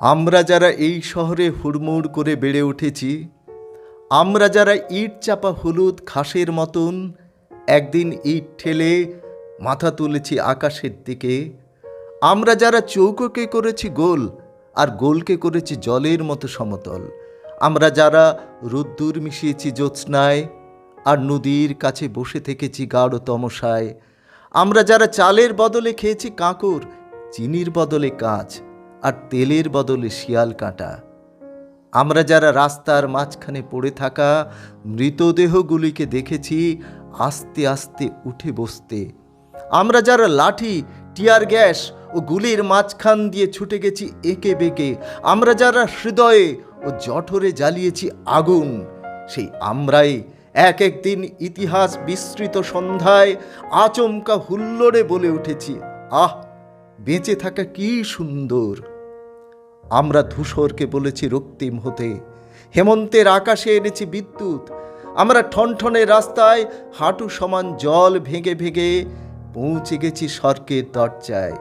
আমরা যারা এই শহরে হুড়মুড় করে বেড়ে উঠেছি, আমরা যারা ইট চাপা হলুদ ঘাসের মতন একদিন ইট ঠেলে মাথা তুলেছি আকাশের দিকে, আমরা যারা চৌকোকে করেছি গোল আর গোলকে করেছি জলের মতো সমতল, আমরা যারা রোদ্দুর মিশিয়েছি জ্যোৎস্নায় আর নদীর কাছে বসে থেকেছি গাঢ় তমসায়, আমরা যারা চালের বদলে খেয়েছি কাঁকর, চিনির বদলে কাঁচ আর তেলের বদলে শিয়াল কাঁটা। আমরা যারা রাস্তার মাঝখানে পড়ে থাকা, মৃতদেহগুলিকে দেখেছি, আস্তে আস্তে উঠে বসতে। আমরা যারা লাঠি, টিয়ার গ্যাস ও গুলির মাঝখান দিয়ে ছুটে গেছি এঁকে বেঁকে, আমরা যারা হৃদয়ে ও জঠরে জ্বালিয়েছি আগুন, সেই আমরাই এক একদিন ইতিহাস বিস্তৃত সন্ধ্যায় আচমকা হুল্লোড়ে বলে উঠেছি, আহ বেঁচে থাকা কি সুন্দর। আমরা ধূসরকে বলেছি রক্তিম হতে, হেমন্তের আকাশে এনেছি বিদ্যুৎ। আমরা ঠনঠনে রাস্তায় হাঁটু সমান জল ভেঙে ভেঙে পৌঁছে গেছি স্বর্গের দরজায়।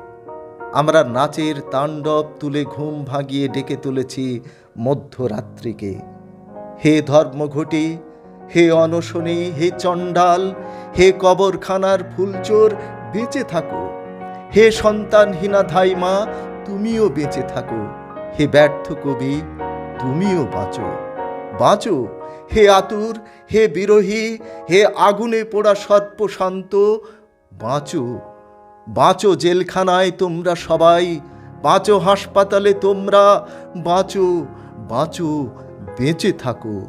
আমরা নাচের তাণ্ডব তুলে ঘুম ভাগিয়ে ডেকে তুলেছি মধ্যরাত্রিকে। হে ধর্মঘটি, হে অনশনী, হে চণ্ডাল, হে কবরখানার ফুলচোর, বেঁচে থাকো। হে সন্তানহীনা ধাইমা, তুমিও বেঁচে থাকো। হে ব্যর্থ কবি, তুমিও বাঁচো। বাঁচো। হে আতুর, হে বিরোহী, হে আগুনে পোড়া সর্পশান্ত বাঁচো। বাঁচো জেলখানায় তোমরা সবাই, বাঁচো হাসপাতালে তোমরা, বাঁচো বাঁচো, বেঁচে থাকো।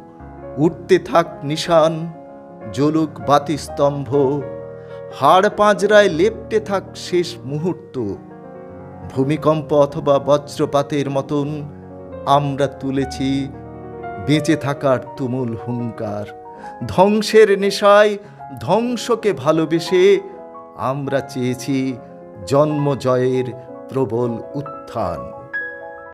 উঠতে থাক নিশান জলুক বাতিস্তম্ভ। হাড় পাঁজরায় লেপটে থাক শেষ মুহূর্ত। ভূমিকম্প অথবা বজ্রপাতের মতন আমরা তুলেছি বেঁচে থাকার তুমুল হুঙ্কার। ধ্বংসের নেশায় ধ্বংসকে ভালোবেসে আমরা চেয়েছি জন্ম জয়ের প্রবল উত্থান।